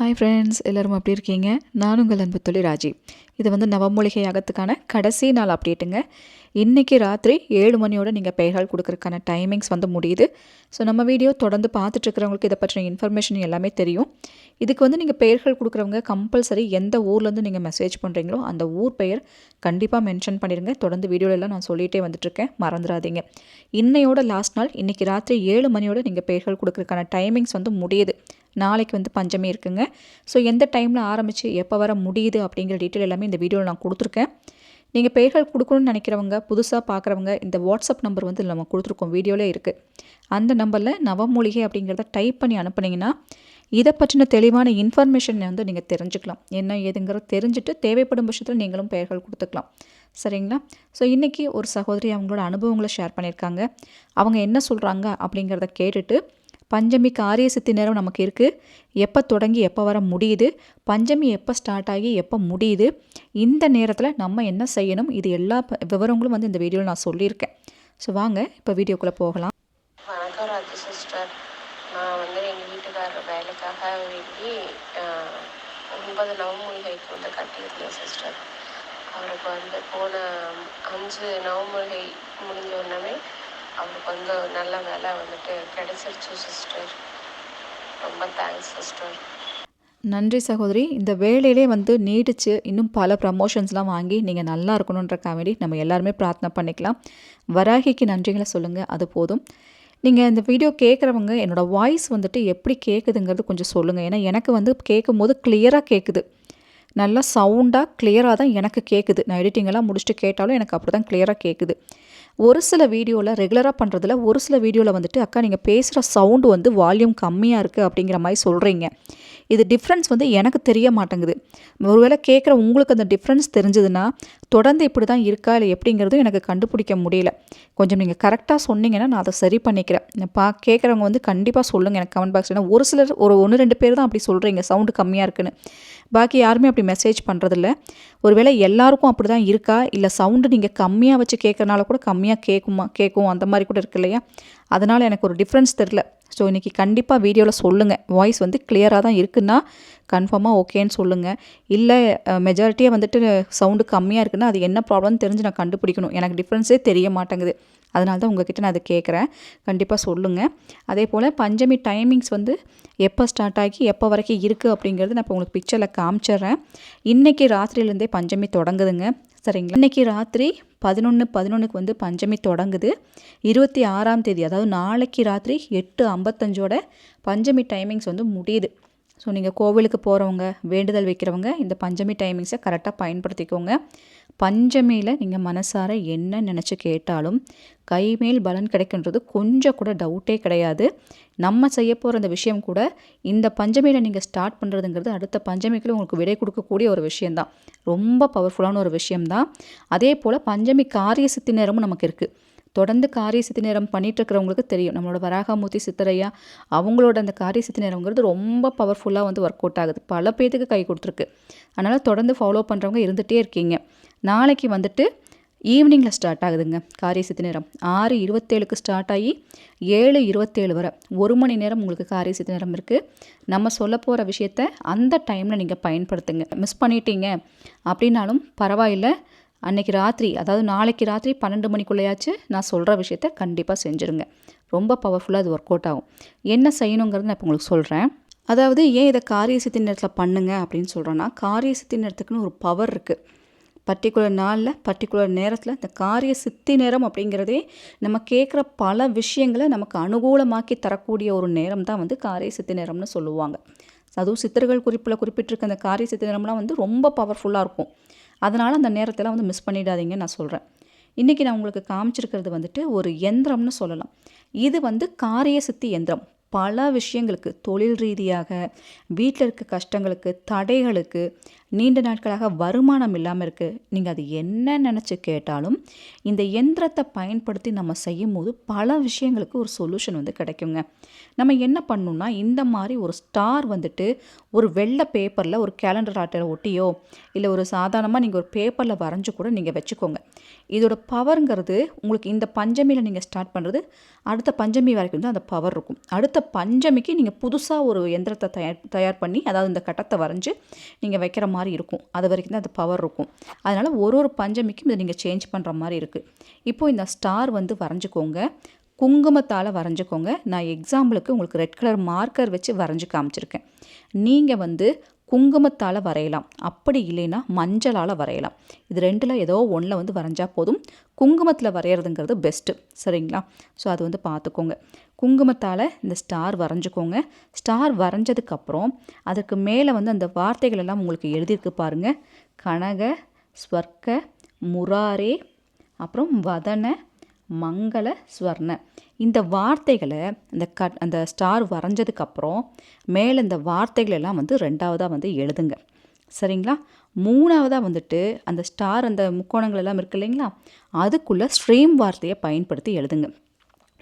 Hi friends எல்லோரும் அப்படி இருக்கீங்க? நான் உங்கள் அன்பு தொழில் ராஜி. இது வந்து நவமூலிகை அகத்துக்கான கடைசி நாள் அப்டேட்டுங்க இன்றைக்கி ராத்திரி ஏழு மணியோட நீங்கள் பெயர்கள் கொடுக்குறதுக்கான டைமிங்ஸ் வந்து முடியுது. ஸோ நம்ம வீடியோ தொடர்ந்து பார்த்துட்ருக்கிறவங்களுக்கு இதை பற்றின இன்ஃபர்மேஷன் எல்லாமே தெரியும். இதுக்கு வந்து நீங்கள் பெயர்கள் கொடுக்குறவங்க கம்பல்சரி எந்த ஊர்லேருந்து நீங்கள் மெசேஜ் பண்ணுறீங்களோ அந்த ஊர் பெயர் கண்டிப்பாக மென்ஷன் பண்ணிடுங்க. தொடர்ந்து வீடியோலெல்லாம் நான் சொல்லிகிட்டே வந்துட்டுருக்கேன் மறந்துடாதீங்க. இன்னையோட லாஸ்ட் நாள் இன்றைக்கி ராத்திரி ஏழு மணியோட நீங்கள் பெயர்கள் கொடுக்குறதுக்கான டைமிங்ஸ் வந்து முடியுது. நாளைக்கு வந்து பஞ்சமே இருக்குங்க. ஸோ எந்த டைமில் ஆரம்பித்து எப்போ வர முடியுது அப்படிங்கிற டீட்டெயில் எல்லாமே இந்த வீடியோவில் நான் கொடுத்துருக்கேன். நீங்கள் பெயர்கள் கொடுக்கணும்னு நினைக்கிறவங்க புதுசாக பார்க்குறவங்க இந்த வாட்ஸ்அப் நம்பர் வந்து நம்ம கொடுத்துருக்கோம் வீடியோவிலே இருக்குது அந்த நம்பரில் நவமூலிகை அப்படிங்கிறத டைப் பண்ணி அனுப்புனீங்கன்னா இதை பற்றின தெளிவான இன்ஃபர்மேஷன் வந்து நீங்கள் தெரிஞ்சுக்கலாம். என்ன ஏதுங்கிறத தெரிஞ்சுட்டு தேவைப்படும் பட்சத்தில் நீங்களும் பெயர்கள் கொடுத்துக்கலாம். சரிங்களா? ஸோ இன்றைக்கி ஒரு சகோதரி அவங்களோட அனுபவங்களை ஷேர் பண்ணியிருக்காங்க. அவங்க என்ன சொல்கிறாங்க அப்படிங்கிறத கேட்டுட்டு பஞ்சமி காரிய சித்தி நேரம் நமக்கு இருக்குது எப்போ தொடங்கி எப்போ வர முடியுது? பஞ்சமி எப்போ ஸ்டார்ட் ஆகி எப்போ முடியுது? இந்த நேரத்தில் நம்ம என்ன செய்யணும்? இது எல்லா விவரங்களும் வந்து இந்த வீடியோவில் நான் சொல்லியிருக்கேன். ஸோ வாங்க இப்போ வீடியோக்குள்ளே போகலாம். வணக்கம் ராஜு சிஸ்டர் நான் வந்து எங்கள் வீட்டுக்காரர் வேலைக்காக வேண்டி ஒன்பது நவமூலிகைக்கு வந்து கட்டியிருந்தேன் சிஸ்டர் அவருக்கு வந்து போன அஞ்சு நவமூலிகை முடிஞ்ச உடனே அவருக்கு வந்து நல்ல வேலை வந்துட்டு கிடைச்சிருச்சு சிஸ்டர் ரொம்ப தேங்க்ஸ் சிஸ்டர் நன்றி சகோதரி. இந்த வேலையிலே வந்து நீடிச்சு இன்னும் பல ப்ரமோஷன்ஸ்லாம் வாங்கி நீங்கள் நல்லா இருக்கணுன்ற வேண்டி நம்ம எல்லாருமே பிரார்த்தனை பண்ணிக்கலாம். வராகிக்கு நன்றிகளை சொல்லுங்கள் அது போதும். நீங்கள் இந்த வீடியோ கேட்குறவங்க என்னோடய வாய்ஸ் வந்துட்டு எப்படி கேட்குதுங்கிறது கொஞ்சம் சொல்லுங்கள் ஏன்னா எனக்கு வந்து கேட்கும் போது கிளியராக கேட்குது நல்லா சவுண்டாக கிளியராக தான் எனக்கு கேட்குது நான் எடிட்டிங்கெல்லாம் முடிச்சுட்டு கேட்டாலும் எனக்கு அப்படி தான் கிளியராக கேட்குது ஒரு சில வீடியோவில் ரெகுலராக பண்ணுறதுல ஒரு சில வீடியோவில் வந்துட்டு அக்கா நீங்கள் பேசுகிற சவுண்டு வந்து வால்யூம் கம்மியாக இருக்குது அப்படிங்கிற மாதிரி சொல்கிறீங்க இது டிஃப்ரென்ஸ் வந்து எனக்கு தெரிய மாட்டேங்குது. ஒருவேளை கேட்குற உங்களுக்கு அந்த டிஃப்ரென்ஸ் தெரிஞ்சதுன்னா தொடர்ந்து இப்படி தான் இருக்கா இல்லை எப்படிங்கிறதும் எனக்கு கண்டுபிடிக்க முடியல. கொஞ்சம் நீங்கள் கரெக்டாக சொன்னீங்கன்னா நான் அதை சரி பண்ணிக்கிறேன். பா கேட்குறவங்க வந்து கண்டிப்பாக சொல்லுங்கள் எனக்கு கமெண்ட் பாக்ஸ் ஏன்னா ஒரு சிலர் ஒரு ஒன்று ரெண்டு பேர் தான் அப்படி சொல்கிறீங்க சவுண்டு கம்மியாக இருக்குன்னு. பாக்கி யாருமே அப்படி மெசேஜ் பண்ணுறதில்ல ஒருவேளை எல்லாருக்கும் அப்படி தான் இருக்கா? இல்லை சவுண்டு நீங்கள் கம்மியாக வச்சு கேட்குறனால கூட கம்மியாக கேட்குமா கேட்கும் அந்த மாதிரி கூட இருக்கு இல்லையா? அதனால் எனக்கு ஒரு டிஃப்ரென்ஸ் தெரில ஸோ இன்றைக்கி கண்டிப்பாக வீடியோவில் சொல்லுங்கள் வாய்ஸ் வந்து கிளியராக தான் இருக்குன்னா கன்ஃபார்மாக ஓகேன்னு சொல்லுங்கள் இல்லை மெஜாரிட்டியாக வந்துட்டு சவுண்டு கம்மியாக இருக்குன்னா அது என்ன ப்ராப்ளம்னு தெரிஞ்சு நான் கண்டுபிடிக்கணும். எனக்கு டிஃப்ரென்ஸே தெரிய மாட்டேங்குது. அதனால தான் உங்ககிட்ட நான் அதை கேட்குறேன் கண்டிப்பாக சொல்லுங்கள் அதே போல் பஞ்சமி டைமிங்ஸ் வந்து எப்போ ஸ்டார்ட் ஆகி எப்போ வரைக்கும் இருக்குது அப்படிங்கிறது நான் இப்போ உங்களுக்கு பிக்சரில் காமிச்சிட்றேன். இன்றைக்கி ராத்திரியிலேருந்தே பஞ்சமி தொடங்குதுங்க. சரிங்களா? இன்றைக்கி ராத்திரி பதினொன்று பதினொன்றுக்கு வந்து பஞ்சமி தொடங்குது. இருபத்தி ஆறாம் தேதி அதாவது நாளைக்கு ராத்திரி எட்டு ஐம்பத்தஞ்சோட பஞ்சமி டைமிங்ஸ் வந்து முடியுது. ஸோ நீங்கள் கோவிலுக்கு போகிறவங்க வேண்டுதல் வைக்கிறவங்க இந்த பஞ்சமி டைமிங்ஸை கரெக்டாக பயன்படுத்திக்கோங்க. பஞ்சமியில் நீங்கள் மனசார என்ன நினச்சி கேட்டாலும் கைமேல் பலன் கிடைக்கின்றது கொஞ்சம் கூட டவுட்டே கிடையாது. நம்ம செய்ய போகிற அந்த விஷயம் கூட இந்த பஞ்சமியில் நீங்கள் ஸ்டார்ட் பண்ணுறதுங்கிறது அடுத்த பஞ்சமிக்குள்ள உங்களுக்கு விடை கொடுக்கக்கூடிய ஒரு விஷயந்தான் ரொம்ப பவர்ஃபுல்லான ஒரு விஷயம்தான். அதே போல் பஞ்சமி காரிய சித்தி நேரமும் நமக்கு இருக்குது தொடர்ந்து காரிய சித்தி நேரம் பண்ணிட்டு இருக்கிறவங்களுக்கு தெரியும். நம்மளோட வராகமூர்த்தி சித்தரையா அவங்களோட அந்த காரிய சித்தி நேரங்கிறது ரொம்ப பவர்ஃபுல்லாக வந்து ஒர்க் அவுட் ஆகுது. பல பேத்துக்கு கை கொடுத்துருக்கு. அதனால் தொடர்ந்து ஃபாலோ பண்ணுறவங்க இருந்துகிட்டே இருக்கீங்க. நாளைக்கு வந்துட்டு ஈவினிங்கில் ஸ்டார்ட் ஆகுதுங்க காரிய சித்தி நேரம். ஆறு இருபத்தேழுக்கு ஸ்டார்ட் ஆகி ஏழு இருபத்தேழு வரை. ஒரு மணி நேரம் உங்களுக்கு காரிய சித்தி நேரம் இருக்குது நம்ம சொல்ல போகிற விஷயத்த அந்த டைமில் நீங்கள் பயன்படுத்துங்க. மிஸ் பண்ணிட்டீங்க அப்படின்னாலும் பரவாயில்லை. அன்றைக்கி ராத்திரி அதாவது நாளைக்கு ராத்திரி பன்னெண்டு மணிக்குள்ளேயாச்சு நான் சொல்கிற விஷயத்த கண்டிப்பாக செஞ்சுருங்க. ரொம்ப பவர்ஃபுல்லாக அது ஒர்க் அவுட் ஆகும். என்ன செய்யணுங்கிறது நான் இப்போ உங்களுக்கு சொல்கிறேன் அதாவது ஏன் இதை காரிய சித்தி நேரத்தில் பண்ணுங்க அப்படின்னு சொல்கிறேன்னா காரிய சித்தி நேரத்துக்குன்னு ஒரு பவர் இருக்குது பர்டிகுலர் நாளில் பர்டிகுலர் நேரத்தில் இந்த காரிய சித்தி நேரம் அப்படிங்கிறதே நம்ம கேட்குற பல விஷயங்களை நமக்கு அனுகூலமாக்கி தரக்கூடிய ஒரு நேரம் தான் வந்து காரிய சித்தி நேரம்னு சொல்லுவாங்க. அதுவும் சித்தர்கள் குறிப்பில் குறிப்பிட்டிருக்க அந்த காரிய சித்தி நேரம்லாம் வந்து ரொம்ப பவர்ஃபுல்லாக இருக்கும். அதனால் அந்த நேரத்தில் வந்து மிஸ் பண்ணிடாதீங்க நான் சொல்கிறேன் இன்றைக்கி நான் உங்களுக்கு காமிச்சிருக்கிறது வந்துட்டு ஒரு எந்திரம்னு சொல்லலாம். இது வந்து காரிய சித்தி எந்திரம். பல விஷயங்களுக்கு தொழில் ரீதியாக வீட்டில் இருக்க கஷ்டங்களுக்கு தடைகளுக்கு நீண்ட நாட்களாக வருமானம் இல்லாமல் இருக்குது நீங்கள் அது என்ன நினச்சி கேட்டாலும் இந்த எந்திரத்தை பயன்படுத்தி நம்ம செய்யும் போது பல விஷயங்களுக்கு ஒரு சொல்யூஷன் வந்து கிடைக்குங்க. நம்ம என்ன பண்ணணும்னா இந்த மாதிரி ஒரு ஸ்டார் வந்துட்டு ஒரு வெள்ளை பேப்பரில் ஒரு கேலண்டர் ஆட்டையில் ஒட்டியோ இல்லை ஒரு சாதாரணமாக நீங்கள் ஒரு பேப்பரில் வரைஞ்சி கூட நீங்கள் வச்சுக்கோங்க. இதோட பவருங்கிறது உங்களுக்கு இந்த பஞ்சமியில் நீங்கள் ஸ்டார்ட் பண்ணுறது அடுத்த பஞ்சமி வரைக்கும் தான் அந்த பவர் இருக்கும். அடுத்த அடுத்த பஞ்சமிக்கு நீங்கள் புதுசாக ஒரு எந்திரத்தை தயார் தயார் பண்ணி அதாவது இந்த கட்டத்தை வரைஞ்சி நீங்கள் வைக்கிற மாதிரி மாதிரி இருக்கும். அது வரைக்கும் தான் அது பவர் இருக்கும். அதனால் ஒரு ஒரு பஞ்சமிக்கும் இதை நீங்கள் சேஞ்ச் பண்ணுற மாதிரி இருக்குது இப்போது இந்த ஸ்டார் வந்து வரைஞ்சிக்கோங்க. குங்குமத்தால் வரைஞ்சிக்கோங்க. நான் எக்ஸாம்பிளுக்கு உங்களுக்கு ரெட் கலர் மார்க்கர் வச்சு வரைஞ்சி காமிச்சிருக்கேன். நீங்கள் வந்து குங்குமத்தால் வரையலாம். அப்படி இல்லைன்னா மஞ்சளால் வரையலாம். இது ரெண்டில் ஏதோ ஒன்றில் வந்து வரைஞ்சால் போதும். குங்குமத்தில் வரைகிறதுங்கிறது பெஸ்ட்டு சரிங்களா? ஸோ அது வந்து பார்த்துக்கோங்க குங்குமத்தால் இந்த ஸ்டார் வரைஞ்சிக்கோங்க. ஸ்டார் வரைஞ்சதுக்கப்புறம் அதுக்கு மேலே வந்து அந்த வார்த்தைகள் எல்லாம் உங்களுக்கு எழுதியிருக்கு பாருங்கள் கனக ஸ்வர்க்க முராரே அப்புறம் வதன மங்கள ஸ்வர்ண. இந்த வார்த்தைகளை அந்த கட் அந்த ஸ்டார் வரைஞ்சதுக்கப்புறம் மேலே இந்த வார்த்தைகளெல்லாம் வந்து ரெண்டாவதாக வந்து எழுதுங்க. சரிங்களா? மூணாவதாக வந்துட்டு அந்த ஸ்டார் அந்த முக்கோணங்கள் எல்லாம் இருக்கு இல்லைங்களா? அதுக்குள்ளே ஸ்ட்ரீம் வார்த்தையை பயன்படுத்தி எழுதுங்க.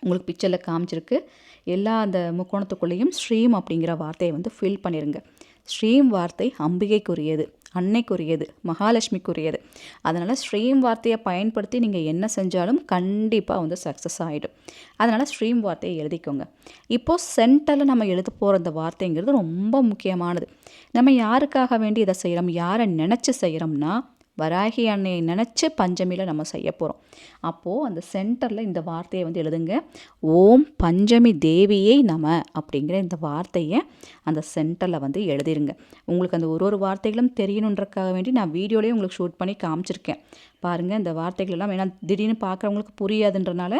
உங்களுக்கு பிக்சரில் காமிச்சிருக்கு. எல்லா அந்த முக்கோணத்துக்குள்ளேயும் ஸ்ட்ரீம் அப்படிங்கிற வார்த்தையை வந்து ஃபில் பண்ணிடுங்க ஸ்ட்ரீம் வார்த்தை அம்பிகைக்குரியது. அன்னைக்குரியது மகாலட்சுமிக்குரியது. அதனால் ஸ்ட்ரீம் வார்த்தையை பயன்படுத்தி நீங்கள் என்ன செஞ்சாலும் கண்டிப்பாக வந்து சக்ஸஸ் ஆகிடும் அதனால் ஸ்ட்ரீம் வார்த்தையை எழுதிக்கோங்க. இப்போது சென்டரில் நம்ம எழுத போகிற அந்த வார்த்தைங்கிறது ரொம்ப முக்கியமானது. நம்ம யாருக்காக வேண்டி இதை செய்கிறோம் யாரை நினச்சி செய்கிறோம்னா வராகி அன்னையை நினச்சி பஞ்சமியில் நம்ம செய்ய போகிறோம் அப்போது அந்த சென்டரில் இந்த வார்த்தையை வந்து எழுதுங்க. ஓம் பஞ்சமி தேவியை நம அப்படிங்கிற இந்த வார்த்தையை அந்த சென்டரில் வந்து எழுதிருங்க. உங்களுக்கு அந்த ஒரு ஒரு வார்த்தைகளும் தெரியணுன்றக்காக வேண்டி நான் வீடியோலேயே உங்களுக்கு ஷூட் பண்ணி காமிச்சிருக்கேன். பாருங்கள் இந்த வார்த்தைகள் எல்லாம் ஏன்னா திடீர்னு பார்க்குறவங்களுக்கு புரியாதுன்றனால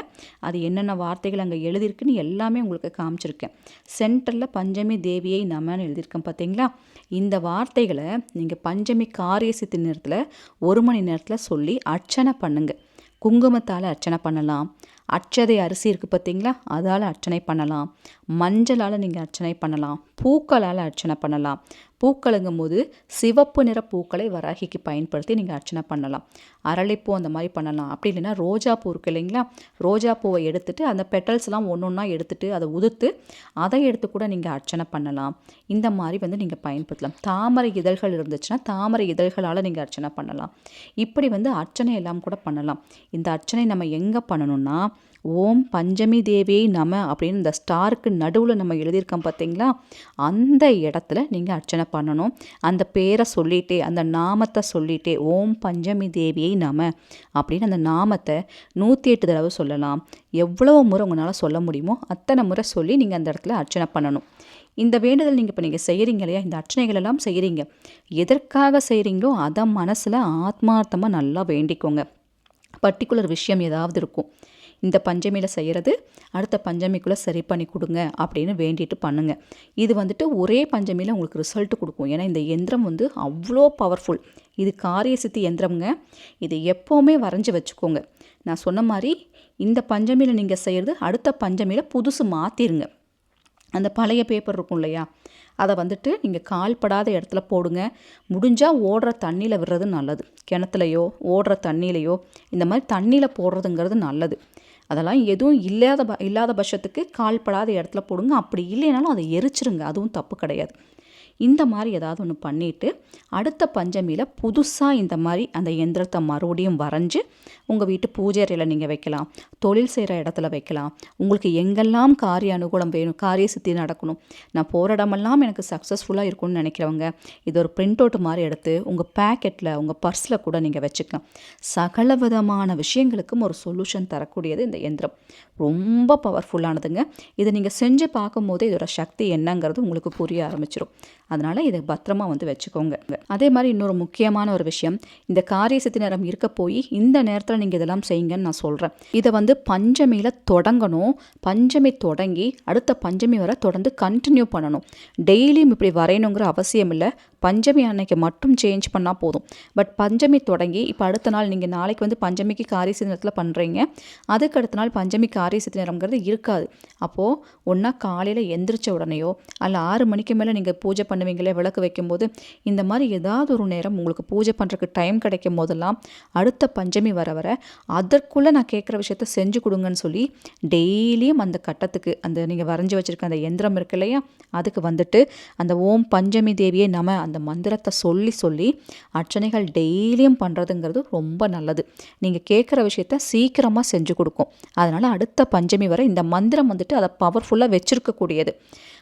அது என்னென்ன வார்த்தைகள் அங்கே எழுதியிருக்குன்னு எல்லாமே உங்களுக்கு காமிச்சிருக்கேன். சென்டரில் பஞ்சமி தேவியை நமன்னு எழுதியிருக்கேன் பார்த்தீங்களா? இந்த வார்த்தைகளை நீங்கள் பஞ்சமி காரிய சித்தி நேரத்தில் ஒரு மணி நேரத்தில் சொல்லி அர்ச்சனை பண்ணுங்கள் குங்குமத்தால் அர்ச்சனை பண்ணலாம். அச்சதை அரிசி இருக்குது பார்த்தீங்களா? அதால் அர்ச்சனை பண்ணலாம். மஞ்சளால் நீங்கள் அர்ச்சனை பண்ணலாம். பூக்களால் அர்ச்சனை பண்ணலாம். பூக்களுங்கும் போது சிவப்பு நிற பூக்களை வராகிக்கு பயன்படுத்தி நீங்கள் அர்ச்சனை பண்ணலாம். அரளிப்பூ அந்த மாதிரி பண்ணலாம். அப்படி இல்லைன்னா ரோஜா பூ இருக்குது இல்லைங்களா? ரோஜா பூவை எடுத்துட்டு அந்த பெட்டல்ஸ்லாம் ஒன்று ஒன்றா எடுத்துட்டு அதை உதுத்து அதை எடுத்து கூட நீங்கள் அர்ச்சனை பண்ணலாம். இந்த மாதிரி வந்து நீங்கள் பயன்படுத்தலாம். தாமரை இதழ்கள் இருந்துச்சுன்னா தாமரை இதழ்களால் நீங்கள் அர்ச்சனை பண்ணலாம். இப்படி வந்து அர்ச்சனை எல்லாம் கூட பண்ணலாம். இந்த அர்ச்சனை நம்ம எங்கே பண்ணணும்னா ஓம் பஞ்சமி தேவியை நம அப்படின்னு இந்த ஸ்டாருக்கு நடுவில் நம்ம எழுதியிருக்கோம் பார்த்தீங்களா? அந்த இடத்துல நீங்கள் அர்ச்சனை பண்ணணும். அந்த பேரை சொல்லிட்டே அந்த நாமத்தை சொல்லிட்டே ஓம் பஞ்சமி தேவியை நம அப்படின்னு அந்த நாமத்தை நூற்றி எட்டு தடவை சொல்லலாம். எவ்வளோ முறை உங்களால் சொல்ல முடியுமோ அத்தனை முறை சொல்லி நீங்கள் அந்த இடத்துல அர்ச்சனை பண்ணணும். இந்த வேண்டுதல் நீங்கள் இப்போ நீங்கள் செய்கிறீங்க இல்லையா? இந்த அர்ச்சனைகள் எல்லாம் செய்கிறீங்க எதற்காக செய்கிறீங்களோ அதை மனசில் ஆத்மார்த்தமாக நல்லா வேண்டிக்கோங்க. பர்டிகுலர் விஷயம் ஏதாவது இருக்கும். இந்த பஞ்சமியில் செய்கிறது அடுத்த பஞ்சமிக்குள்ளே சரி பண்ணி கொடுங்க அப்படின்னு வேண்டிட்டு பண்ணுங்கள் இது வந்துட்டு ஒரே பஞ்சமியில் உங்களுக்கு ரிசல்ட் கொடுக்கும். ஏன்னா இந்த எந்திரம் வந்து அவ்வளோ பவர்ஃபுல் இது காரிய சித்தி எந்திரம்ங்க. இது எப்போவுமே வரைஞ்சி வச்சுக்கோங்க. நான் சொன்ன மாதிரி இந்த பஞ்சமியில் நீங்கள் செய்கிறது அடுத்த பஞ்சமியில் புதுசு மாற்றிருங்க அந்த பழைய பேப்பர் இருக்கும் இல்லையா? அதை வந்துட்டு நீங்கள் கால்படாத இடத்துல போடுங்க. முடிஞ்சால் ஓடுற தண்ணியில் விடுறது நல்லது. கிணத்துலையோ ஓடுற தண்ணியிலையோ இந்த மாதிரி தண்ணியில் போடுறதுங்கிறது நல்லது. அதெல்லாம் எதுவும் இல்லாத ப இல்லாத பட்சத்துக்கு கால்படாத இடத்துல போடுங்க. அப்படி இல்லைனாலும் அதை எரிச்சிருங்க. அதுவும் தப்பு கிடையாது. இந்த மாதிரி ஏதாவது ஒன்று பண்ணிவிட்டு அடுத்த பஞ்சமியில் புதுசாக இந்த மாதிரி அந்த எந்திரத்தை மறுபடியும் வரைஞ்சி உங்கள் வீட்டு பூஜை அறையில் நீங்கள் வைக்கலாம் தொழில் செய்கிற இடத்துல வைக்கலாம். உங்களுக்கு எங்கெல்லாம் காரிய அனுகூலம் வேணும் காரிய சித்தி நடக்கணும். நான் போகிற இடமெல்லாம் எனக்கு சக்ஸஸ்ஃபுல்லாக இருக்கும்னு நினைக்கிறவங்க இது ஒரு பிரிண்ட் அவுட் மாதிரி எடுத்து உங்கள் பேக்கெட்டில் உங்கள் பர்ஸில் கூட நீங்கள் வச்சுக்கலாம். சகல விதமான விஷயங்களுக்கும் ஒரு சொல்யூஷன் தரக்கூடியது இந்த எந்திரம். ரொம்ப பவர்ஃபுல்லானதுங்க இதை நீங்கள் செஞ்சு பார்க்கும்போதே இதோட சக்தி என்னங்கிறது உங்களுக்கு புரிய ஆரம்பிச்சிடும் அதனால் இதை பத்திரமா வந்து வச்சுக்கோங்க. அதே மாதிரி இன்னொரு முக்கியமான ஒரு விஷயம் இந்த காரியசத்தி நேரம் இருக்க போய் இந்த நேரத்தில் நீங்கள் இதெல்லாம் செய்யுங்கன்னு நான் சொல்கிறேன் இதை வந்து பஞ்சமியில் தொடங்கணும். பஞ்சமி தொடங்கி அடுத்த பஞ்சமி வரை தொடர்ந்து கண்டினியூ பண்ணணும். டெய்லியும் இப்படி வரையணுங்கிற அவசியம் இல்லை. பஞ்சமி அன்னைக்கு மட்டும் சேஞ்ச் பண்ணால் போதும். பட் பஞ்சமி தொடங்கி இப்போ அடுத்த நாள் நீங்கள் நாளைக்கு வந்து பஞ்சமிக்கு காரிய நேரத்தில் பண்ணுறீங்க அதுக்கு அடுத்த நாள் பஞ்சமி காரிய சித்தி இருக்காது. அப்போது ஒன்றா காலையில் எந்திரிச்ச உடனேயோ அல்ல ஆறு மணிக்கு மேலே நீங்கள் பூஜை பண்ணுவீங்களே விளக்கு வைக்கும்போது இந்த மாதிரி ஏதாவது ஒரு நேரம் உங்களுக்கு பூஜை பண்ணுறதுக்கு டைம் கிடைக்கும் போதெல்லாம் அடுத்த பஞ்சமி வர வர அதற்குள்ளே நான் கேட்குற விஷயத்த செஞ்சு கொடுங்கன்னு சொல்லி டெய்லியும் அந்த கட்டத்துக்கு அந்த நீங்கள் வரைஞ்சி வச்சுருக்க அந்த எந்திரம் இருக்கு இல்லையா அதுக்கு வந்துட்டு அந்த ஓம் பஞ்சமி தேவியை நம அந்த அந்த மந்திரத்தை சொல்லி சொல்லி அர்ச்சனைகள் டெய்லியும் பண்ணுறதுங்கிறது ரொம்ப நல்லது. நீங்கள் கேட்குற விஷயத்த சீக்கிரமாக செஞ்சு கொடுக்கும். அதனால் அடுத்த பஞ்சமி வரை இந்த மந்திரம் வந்துட்டு அதை பவர்ஃபுல்லாக வச்சுருக்கக்கூடியது.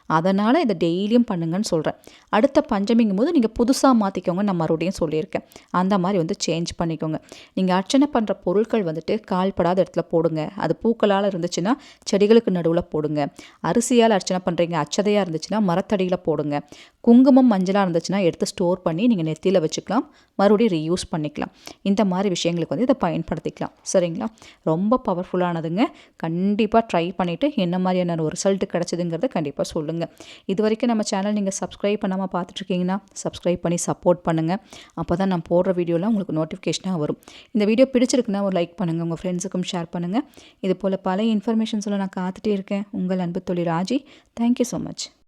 அதனால் இதை டெய்லியும் பண்ணுங்கன்னு சொல்கிறேன் அடுத்த பஞ்சமிங்கும் போது நீங்கள் புதுசாக மாற்றிக்கோங்க நான் மறுபடியும் சொல்லியிருக்கேன். அந்த மாதிரி வந்து சேஞ்ச் பண்ணிக்கோங்க. நீங்கள் அர்ச்சனை பண்ணுற பொருட்கள் வந்துட்டு கால்படாத இடத்துல போடுங்க. அது பூக்களால் இருந்துச்சுன்னா செடிகளுக்கு நடுவில் போடுங்க. அரிசியால் அர்ச்சனை பண்ணுறீங்க அச்சதையாக இருந்துச்சுன்னா மரத்தடியில் போடுங்க. குங்குமம் மஞ்சளாக இருந்துச்சுன்னா எடுத்து ஸ்டோர் பண்ணி நீங்கள் நெத்தியில் வச்சுக்கலாம். மறுபடியும் ரீயூஸ் பண்ணிக்கலாம். இந்த மாதிரி விஷயங்களுக்கு வந்து இதை பயன்படுத்திக்கலாம். சரிங்களா? ரொம்ப பவர்ஃபுல்லானதுங்க கண்டிப்பாக ட்ரை பண்ணிவிட்டு என்ன மாதிரியான ஒரு ரிசல்ட் கிடச்சிதுங்கிறத கண்டிப்பாக சொல்லுங்கள் சொல்லுங்கள் இது வரைக்கும் நம்ம சேனல் நீங்கள் சப்ஸ்கிரைப் பண்ணாமல் பார்த்துட்ருக்கீங்கன்னா சப்ஸ்கிரைப் பண்ணி சப்போர்ட் பண்ணுங்கள் அப்போ தான் நான் போடுற வீடியோலாம் உங்களுக்கு நோட்டிஃபிகேஷனாக வரும். இந்த வீடியோ பிடிச்சிருக்குன்னா ஒரு லைக் பண்ணுங்கள் உங்கள் ஃப்ரெண்ட்ஸுக்கும் ஷேர் பண்ணுங்கள் இது போல் பல இன்ஃபர்மேஷன்ஸில் நான் காத்துட்டே இருக்கேன். உங்கள் அன்பு தொழில் ராஜி. Thank you so much